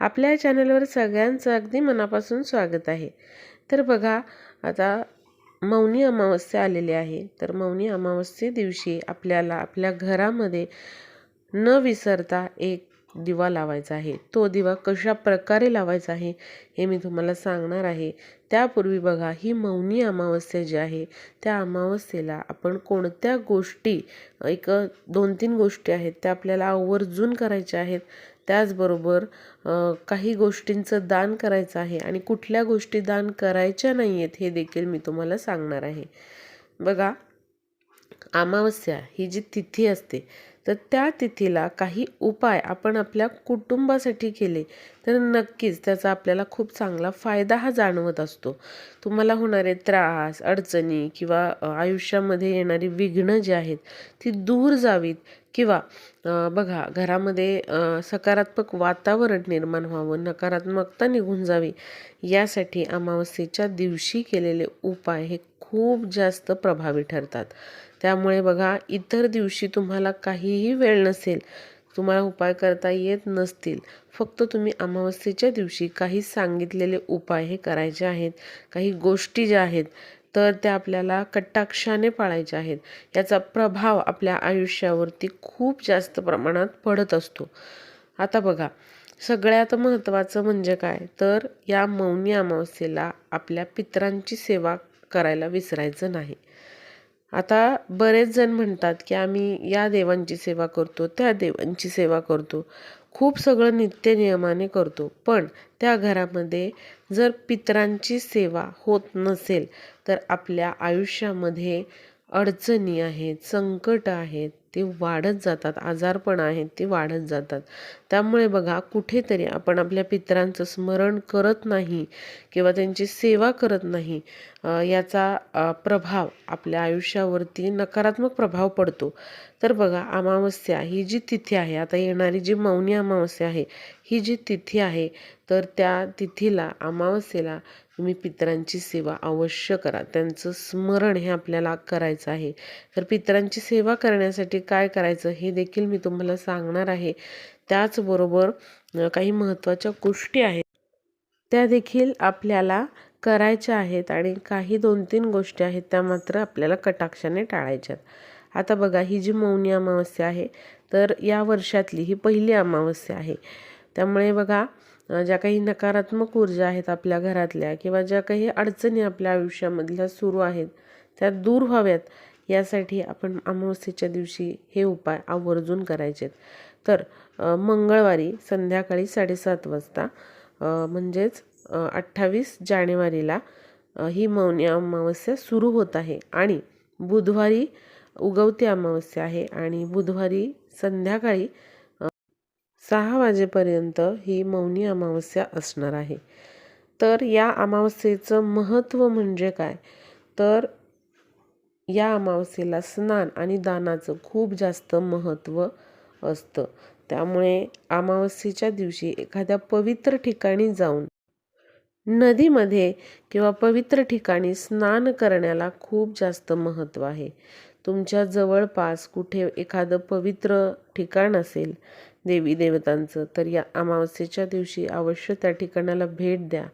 आपल्या चॅनलवर सगळ्यांचं अगदी मनापासून स्वागत आहे. तर बघा आता मौनी अमावस्या आलेली आहे. तर मौनी अमावस्ये दिवशी आपल्याला आपल्या घरामध्ये न विसरता एक दिवा लावायचा आहे. तो दिवा कशा प्रकारे लावायचा आहे हे मी तुम्हाला सांगणार आहे. त्यापूर्वी बघा ही मौनी अमावस्या जी आहे त्या अमावस्येला आपण कोणत्या गोष्टी एक दोन तीन गोष्टी आहेत त्या आपल्याला आवर्जून करायच्या आहेत. त्याचबरोबर काही गोष्टींचं दान करायचं आहे आणि कुठल्या गोष्टी दान करायच्या नाही आहेत हे देखील मी तुम्हाला सांगणार आहे. बघा अमावस्या ही जी तिथी असते तर त्या तिथीला काही उपाय आपण आपल्या कुटुंबासाठी केले तर नक्कीच त्याचा आपल्याला खूप चांगला फायदा हा जाणवत असतो. तुम्हाला होणारे त्रास अडचणी किंवा आयुष्यामध्ये येणारी विघ्नं जी आहेत ती दूर जावीत किंवा बघा घरामध्ये सकारात्मक वातावरण निर्माण व्हावं नकारात्मकता निघून जावी यासाठी अमावस्येच्या दिवशी केलेले उपाय हे खूप जास्त प्रभावी ठरतात. त्यामुळे बघा इतर दिवशी तुम्हाला काहीही वेळ नसेल तुम्हाला उपाय करता येत नसतील. फक्त तुम्ही अमावस्येच्या दिवशी काही सांगितलेले उपाय हे करायचे आहेत काही गोष्टी ज्या आहेत तर त्या आपल्याला कटाक्षाने पाळायच्या आहेत. याचा प्रभाव आपल्या आयुष्यावरती खूप जास्त प्रमाणात पडत असतो. आता बघा सगळ्यात महत्त्वाचं म्हणजे काय? तर या मौनी अमावस्येला आपल्या पितरांची सेवा करायला विसरायचं नाही. आता बरेच जण म्हणतात की आम्ही या देवांची सेवा करतो त्या देवांची सेवा करतो. खूप सगळं नित्य नियमाने करतो. पण त्या घरामध्ये जर पितरांची सेवा होत नसेल तर आपल्या आयुष्यामध्ये अडचणी आहेत संकट आहेत. ते वाढत जातात आजारपण आहेत ते वाढत जातात. त्यामुळे बघा कुठेतरी आपण आपल्या पितरांचं स्मरण करत नाही किंवा त्यांची सेवा करत नाही याचा प्रभाव आपल्या आयुष्यावरती नकारात्मक प्रभाव पडतो. तर बघा अमावस्या ही जी तिथी आहे आता येणारी जी मौनी अमावस्या आहे ही जी तिथी आहे तर त्या तिथीला अमावस्येला तुम्ही पितरांची सेवा अवश्य करा. त्यांचं स्मरण हे आपल्याला करायचं आहे. तर पित्रांची सेवा करण्यासाठी काय करायचं हे देखील मी तुम्हाला सांगणार आहे. त्याचबरोबर काही महत्त्वाच्या गोष्टी आहेत. त्या देखील आपल्याला करायच्या आहेत आणि काही दोन तीन गोष्टी आहेत त्या मात्र आपल्याला कटाक्षाने टाळायच्यात आता बघा ही जी मौनी अमावस्या आहे तर या वर्षातली ही पहिली अमावस्या आहे. त्यामुळे बघा ज्या काही नकारात्मक ऊर्जा आहेत आपल्या घरातल्या किंवा ज्या काही अडचणी आपल्या आयुष्यामधल्या सुरू आहेत त्या दूर व्हाव्यात. यासाठी आपण अमावस्येच्या दिवशी हे उपाय आवर्जून करायचे तर मंगळवारी संध्याकाळी साडेसात वाजता म्हणजेच अठ्ठावीस जानेवारीला ही मौनी अमावस्या सुरू होत आहे आणि बुधवारी उगवती अमावस्या आहे आणि बुधवारी संध्याकाळी सहा वाजेपर्यंत ही मौनी अमावस्या असणार आहे. तर या अमावस्येचं महत्त्व म्हणजे काय? तर या अमावस्येला स्नान आणि दानाचं खूप जास्त महत्त्व असतं. त्यामुळे अमावस्येच्या दिवशी एखाद्या पवित्र ठिकाणी जाऊन नदीमध्ये किंवा पवित्र ठिकाणी स्नान करण्याला खूप जास्त महत्त्व आहे. तुमच्या जवळपास कुठे एखादं पवित्र ठिकाण असेल देवी देवतांचं तर या अमावस्येच्या दिवशी अवश्य त्या ठिकाणाला भेट द्या.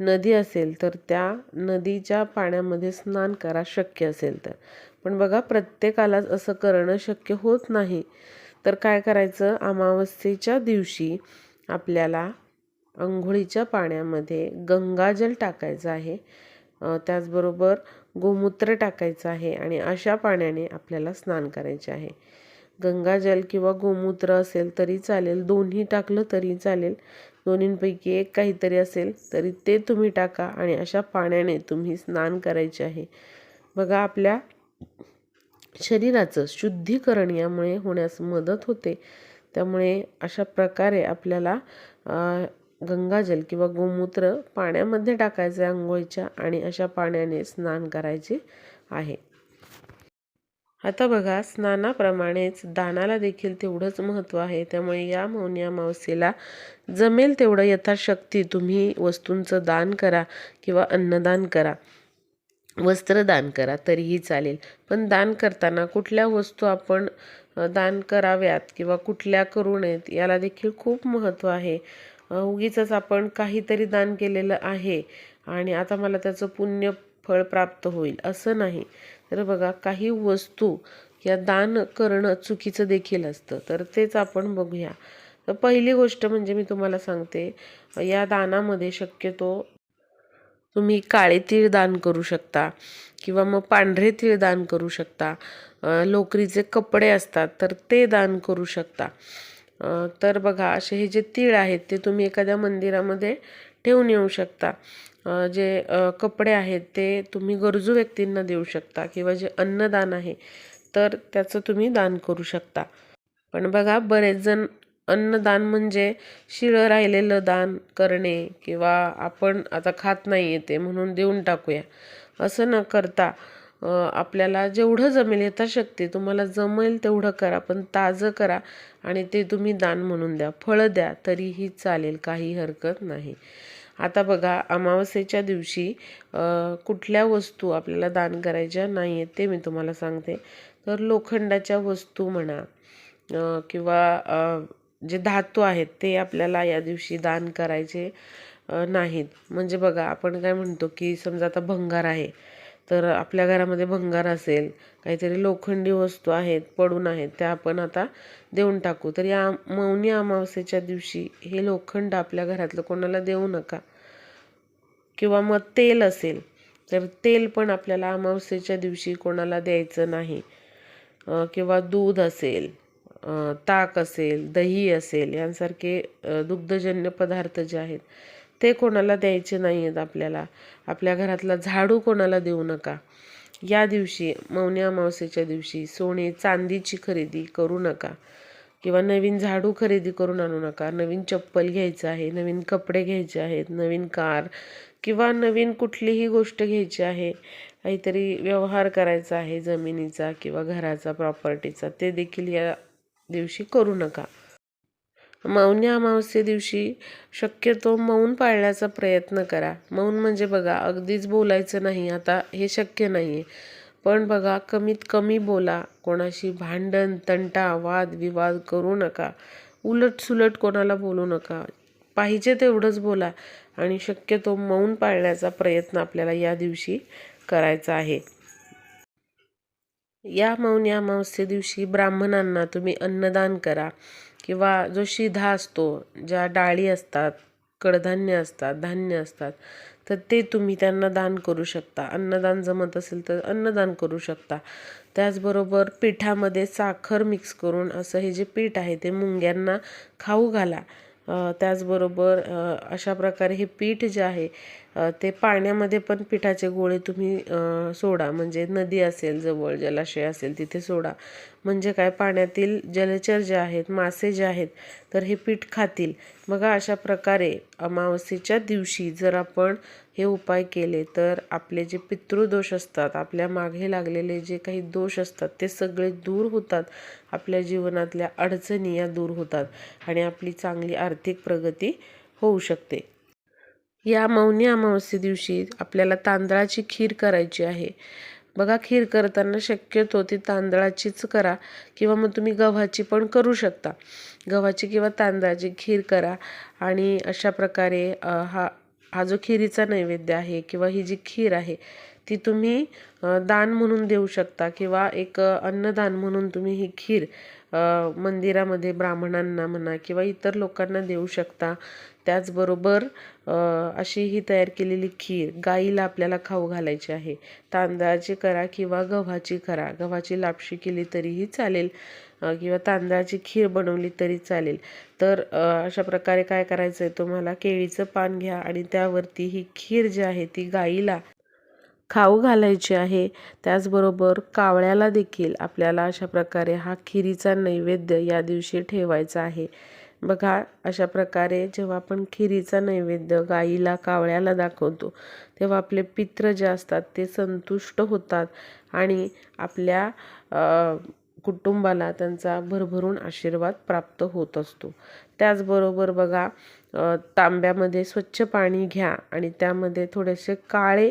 नदी असेल तर त्या नदीच्या पाण्यामध्ये स्नान करा शक्य असेल तर. पण बघा प्रत्येकालाच असं करणं शक्य होत नाही. तर काय करायचं? अमावस्येच्या दिवशी आपल्याला अंघोळीच्या पाण्यामध्ये गंगाजल टाकायचं आहे. त्याचबरोबर गोमूत्र टाकायचं आहे आणि अशा पाण्याने आपल्याला स्नान करायचे आहे. गंगाजल किंवा गोमूत्र असेल तरी चालेल. दोन्ही टाकलं तरी चालेल. दोन्हींपैकी एक काहीतरी असेल तरी ते तुम्ही टाका आणि अशा पाण्याने तुम्ही स्नान करायचे आहे. बघा आपल्या शरीराचं शुद्धीकरण यामुळे होण्यास मदत होते. त्यामुळे अशा प्रकारे आपल्याला गंगाजल किंवा गोमूत्र पाण्यामध्ये टाकायचं आंघोळीच्या आणि अशा पाण्याने स्नान करायचे आहे. आता बघा स्नानाप्रमाणेच दानाला देखील तेवढंच महत्त्व आहे. त्यामुळे या मौनी अमावस्येला जमेल तेवढं यथाशक्ती तुम्ही वस्तूंचं दान करा किंवा अन्नदान करा वस्त्रदान करा तरीही चालेल. पण दान करताना कुठल्या वस्तू आपण दान कराव्यात किंवा कुठल्या करू नयेत याला देखील खूप महत्त्व आहे. उगीच आपण काहीतरी दान केलेलं आहे आणि आता मला त्याचं पुण्य फळ प्राप्त होईल असं नाही. तर बघा काही वस्तू या दान करणं चुकीचं देखील असतं. तर तेच आपण बघूया. तर पहिली गोष्ट म्हणजे मी तुम्हाला सांगते या दानामध्ये शक्यतो तुम्ही काळे तीळ दान करू शकता किंवा मग पांढरे तीळ दान करू शकता. लोकरीचे कपडे असतात तर ते दान करू शकता. तर बघा असे हे जे तीळ आहेत ते तुम्ही एखाद्या मंदिरामध्ये ठेवून येऊ शकता. जे कपडे आहेत ते तुम्ही गरजू व्यक्तींना देऊ शकता किंवा जे अन्नदान आहे तर त्याचं तुम्ही दान करू शकता. पण बघा बरेच जण अन्नदान म्हणजे शिळं राहिलेलं दान करणे किंवा आपण आता खात नाही येते म्हणून देऊन टाकूया. असं न करता आपल्याला जेवढं जमेल यथाशक्ती तुम्हाला जमेल तेवढं करा पण ताजं करा आणि ते तुम्ही दान म्हणून द्या. फळं द्या तरीही चालेल काही हरकत नाही. आता बघा अमावस्येच्या दिवशी कुठल्या वस्तू आपल्याला दान करायच्या नाही आहेत ते मी तुम्हाला सांगते. तर लोखंडाच्या वस्तू म्हणा किंवा जे धातू आहेत ते आपल्याला या दिवशी दान करायचे नाहीत. म्हणजे बघा आपण काय म्हणतो की समजा आता भंगार आहे. तर आपल्या घरामध्ये भंगार असेल काहीतरी लोखंडी वस्तू आहेत पडून आहेत त्या आपण आता देऊन टाकू. तर या मौनी अमावस्येच्या दिवशी हे लोखंड आपल्या घरातलं कोणाला देऊ नका. किंवा मग तेल असेल तर तेल पण आपल्याला अमावस्येच्या दिवशी कोणाला द्यायचं नाही. किंवा दूध असेल ताक असेल दही असेल यांसारखे दुग्धजन्य पदार्थ जे आहेत ते कोणाला द्यायचे नाही आहेत आपल्याला. आपल्या घरातला झाडू कोणाला देऊ नका. या दिवशी मौनी अमावस्येच्या दिवशी सोने चांदीची खरेदी करू नका. किंवा नवीन झाडू खरेदी करून आणू नका. नवीन चप्पल घ्यायचं आहे नवीन कपडे घ्यायचे आहेत नवीन कार किंवा नवीन कुठलीही गोष्ट घ्यायची आहे. काहीतरी व्यवहार करायचा आहे जमिनीचा किंवा घराचा प्रॉपर्टीचा ते देखील या दिवशी करू नका. मौनी अमावस्ये दिवशी शक्यतो मौन पाळण्याचा प्रयत्न करा. मौन म्हणजे बघा अगदीच बोलायचं नाही आता हे शक्य नाही आहे पण बघा कमीत कमी बोला. कोणाशी भांडण तंटा वाद विवाद करू नका. उलट सुलट कोणाला बोलू नका. पाहिजे तेवढंच बोला. आणि शक्यतो मौन पाळण्याचा प्रयत्न आपल्याला या दिवशी करायचा आहे. या मौनी अमावस्ये दिवशी ब्राह्मणांना तुम्ही अन्नदान करा. किंवा जो शिधा असतो ज्या डाळी असतात कडधान्य असतात धान्य असतात तर ते तुम्ही त्यांना दान करू शकता. अन्नदान जमत असेल तर अन्नदान करू शकता. त्याचबरोबर पिठामध्ये साखर मिक्स करून असं हे जे पीठ आहे ते मुंग्यांना खाऊ घाला. त्याचबरोबर अशा प्रकारे हे पीठ जे आहे ते पाण्यामध्ये पण पिठाचे गोळे तुम्ही सोडा. म्हणजे नदी असेल जवळ जलाशय असेल तिथे सोडा. म्हणजे काय पाण्यातील जलचर जे आहेत मासे जे आहेत तर हे पीठ खातील. बघा अशा प्रकारे अमावस्येच्या दिवशी जर आपण हे उपाय केले तर आपले जे पितृदोष असतात आपल्या मागे लागलेले जे काही दोष असतात ते सगळे दूर होतात. आपल्या जीवनातल्या अडचणी या दूर होतात आणि आपली चांगली आर्थिक प्रगती होऊ शकते. या मौनी अमावस्ये दिवशी आपल्याला तांदळाची खीर करायची आहे. बघा खीर करताना शक्यतो ती तांदळाचीच करा किंवा मग तुम्ही गव्हाची पण करू शकता. गव्हाची किंवा तांदळाची खीर करा आणि अशा प्रकारे हा हा जो खिरीचा नैवेद्य आहे किंवा ही जी खीर आहे ती तुम्ही दान म्हणून देऊ शकता किंवा एक अन्नदान म्हणून तुम्ही ही खीर मंदिरामध्ये ब्राह्मणांना म्हणा किंवा इतर लोकांना देऊ शकता. त्याचबरोबर अशी ही तयार केलेली खीर गाईला आपल्याला खाऊ घालायची आहे. तांदळाची करा किंवा गव्हाची करा. गव्हाची लापशी केली तरीही चालेल किंवा तांदळाची खीर बनवली तरी चालेल. तर अशा प्रकारे काय करायचं आहे तुम्हाला? केळीचं पान घ्या आणि त्यावरती ही खीर जी आहे ती गाईला खाऊ घालायची आहे. त्याचबरोबर कावळ्याला देखील आपल्याला अशा प्रकारे हा खिरीचा नैवेद्य या दिवशी ठेवायचा आहे. बघा अशा प्रकारे जेव्हा आपण खिरीचा नैवेद्य गाईला कावळ्याला दाखवतो तेव्हा आपले पित्र जे असतात ते संतुष्ट होतात आणि आपल्या कुटुंबाला त्यांचा भरभरून आशीर्वाद प्राप्त होत असतो. त्याचबरोबर बघा तांब्यामध्ये स्वच्छ पाणी घ्या आणि त्यामध्ये थोडेसे काळे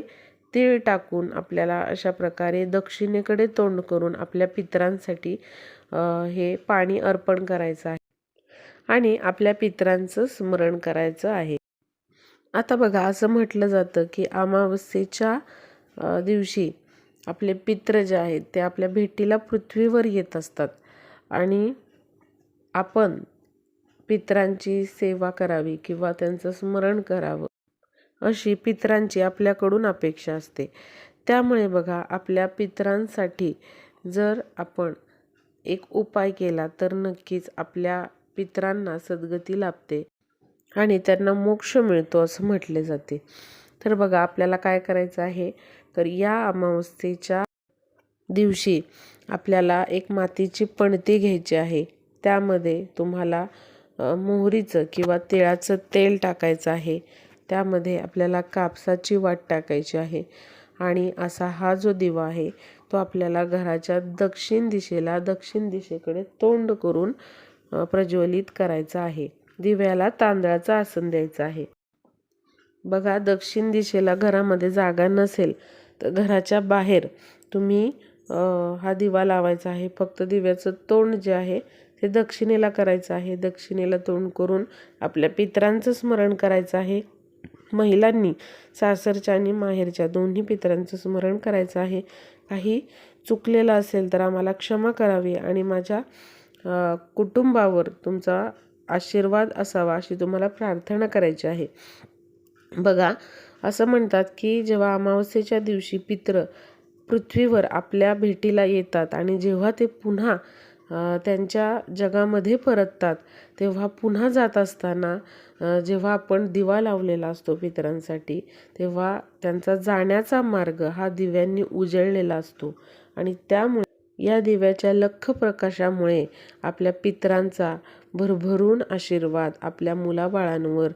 तीळ टाकून आपल्याला अशा प्रकारे दक्षिणेकडे तोंड करून आपल्या पितरांसाठी हे पाणी अर्पण करायचं आहे. आणि आपल्या पितरांचं स्मरण करायचं आहे. आता बघा असं म्हटलं जातं की अमावस्येच्या दिवशी आपले पित्र जे आहेत ते आपल्या भेटीला पृथ्वीवर येत असतात. आणि आपण पितरांची सेवा करावी किंवा त्यांचं स्मरण करावं अशी पितरांची आपल्याकडून अपेक्षा असते. त्यामुळे बघा आपल्या पित्रांसाठी जर आपण एक उपाय केला तर नक्कीच आपल्या पितरांना सद्गती लाभते आणि त्यांना मोक्ष मिळतो असं म्हटले जाते. तर बघा आपल्याला काय करायचं आहे? तर या अमावस्येच्या दिवशी आपल्याला एक मातीची पणती घ्यायची आहे. त्यामध्ये तुम्हाला मोहरीचं किंवा तिळाचं तेल टाकायचं आहे. त्यामध्ये आपल्याला कापसाची वाट टाकायची आहे. आणि असा हा जो दिवा आहे तो आपल्याला घराच्या दक्षिण दिशेला दक्षिण दिशेकडे तोंड करून प्रज्वलित करायचा आहे. दिव्याला तांदळाचं आसन द्यायचं आहे. बघा दक्षिण दिशेला घरामध्ये जागा नसेल तर घराच्या बाहेर तुम्ही हा दिवा लावायचा आहे. फक्त दिव्याचं तोंड जे आहे ते दक्षिणेला करायचं आहे. दक्षिणेला तोंड करून आपल्या पितरांचं स्मरण करायचं आहे. महिलांनी सासरच्या आणि माहेरच्या दोन्ही पितरांचं स्मरण करायचं आहे. काही चुकलेलं असेल तर आम्हाला क्षमा करावी आणि माझ्या कुटुंबावर तुमचा आशीर्वाद असावा अशी तुम्हाला प्रार्थना करायची आहे. बघा असं म्हणतात की जेव्हा अमावस्येच्या दिवशी पित्र पृथ्वीवर आपल्या भेटीला येतात आणि जेव्हा ते पुन्हा त्यांच्या जगामध्ये परततात तेव्हा पुन्हा जात असताना जेव्हा आपण दिवा लावलेला असतो पितरांसाठी तेव्हा त्यांचा जाण्याचा मार्ग हा दिव्यांनी उजळलेला असतो. आणि त्यामुळे या दिव्याच्या लख प्रकाशामुळे आपल्या पितरांचा भरभरून आशीर्वाद आपल्या मुलाबाळांवर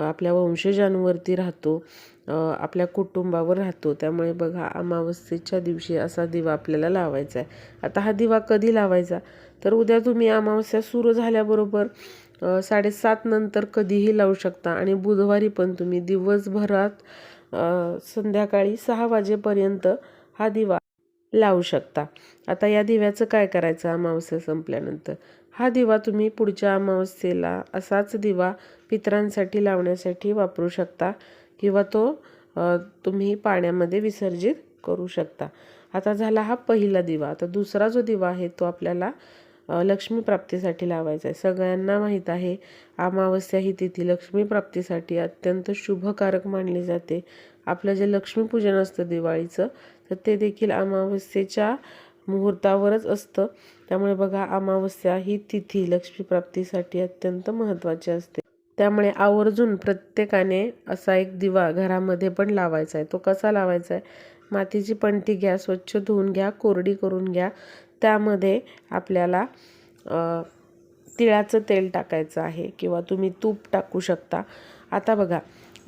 आपल्या वंशजांवरती राहतो आपल्या कुटुंबावर राहतो. त्यामुळे बघा अमावस्येच्या दिवशी असा दिवा आपल्याला लावायचा आहे. आता हा दिवा कधी लावायचा? तर उद्या तुम्ही अमावस्या सुरू झाल्याबरोबर साडेसात नंतर कधीही लावू शकता. आणि बुधवारी पण तुम्ही दिवसभरात संध्याकाळी सहा वाजेपर्यंत हा दिवा लावू शकता. आता या दिव्याचं काय करायचं? अमावस्या संपल्यानंतर. हा दिवा तुम्ही पुढच्या अमावस्येला असाच दिवा पितरांसाठी लावण्यासाठी वापरू शकता किंवा तो तुम्ही पाण्यामध्ये विसर्जित करू शकता. आता झाला हा पहिला दिवा. आता दुसरा जो दिवा आहे तो आपल्याला लक्ष्मीप्राप्तीसाठी लावायचं लावायचा आहे. सगळ्यांना माहीत आहे अमावस्या ही तिथी लक्ष्मी प्राप्तीसाठी अत्यंत शुभकारक मानली जाते. आपलं जे लक्ष्मीपूजन असतं दिवाळीचं तर ते देखील अमावस्येच्या मुहूर्तावरच असतं. त्यामुळे बघा अमावस्या ही तिथी लक्ष्मीप्राप्तीसाठी अत्यंत महत्त्वाची असते. त्यामुळे आवर्जून प्रत्येकाने असा एक दिवा घरामध्ये पण लावायचा आहे. तो कसा लावायचा आहे? मातीची पणती घ्या स्वच्छ धुवून घ्या कोरडी करून घ्या. त्यामध्ये आपल्याला तिळाचं तेल टाकायचं आहे किंवा तुम्ही तूप टाकू शकता. आता बघा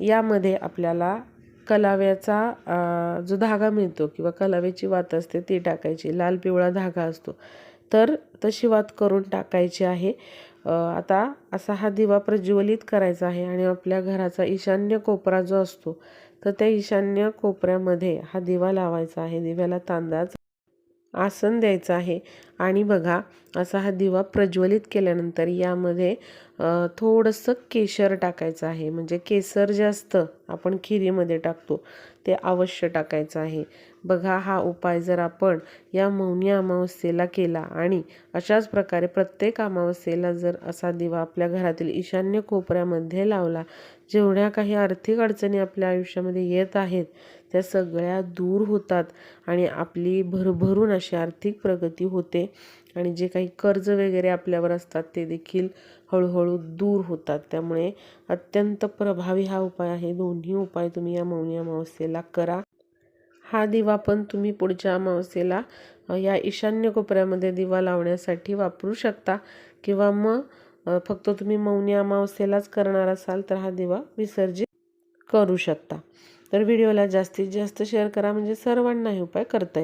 यामध्ये आपल्याला कलाव्याचा जो धागा मिळतो किंवा कलाव्याची वात असते ती टाकायची. लाल पिवळा धागा असतो. तर तशी वात करून टाकायची आहे. आता असा हा दिवा प्रज्वलित करायचा आहे आणि आपल्या घराचा ईशान्य कोपरा जो असतो तर त्या ईशान्य कोपऱ्यामध्ये हा दिवा लावायचा आहे. दिव्याला तांदाच आसन द्यायचं आहे. आणि बघा असा हा दिवा प्रज्वलित केल्यानंतर यामध्ये थोडंसं केशर टाकायचं आहे. म्हणजे केसर जे असतं आपण खिरीमध्ये टाकतो ते अवश्य टाकायचं आहे. बघा हा उपाय जर आपण या मौनी अमावस्येला केला आणि अशाच प्रकारे प्रत्येक अमावस्येला जर असा दिवा आपल्या घरातील ईशान्य कोपऱ्यामध्ये लावला जेवढ्या काही आर्थिक अडचणी आपल्या आयुष्यामध्ये येत आहेत त्या सगळ्या दूर होतात आणि आपली भरभरून अशी आर्थिक प्रगती होते आणि जे काही कर्ज वगैरे आपल्यावर असतात ते देखील हळूहळू दूर होतात. त्यामुळे अत्यंत प्रभावी हा उपाय आहे. दोन्ही उपाय तुम्ही या मौनी अमावस्येला करा. हा दिवा पण तुम्ही पुढच्या अमावस्येला या ईशान्य कोपऱ्यामध्ये दिवा लावण्यासाठी वापरू शकता किंवा मग फक्त तुम्ही मौनी अमावस्येलाच करणार असाल तर हा दिवा विसर्जित करू शकता. तर व्हिडिओला जास्तीत जास्त शेअर करा म्हणजे सर्वांना हे उपाय करता येईल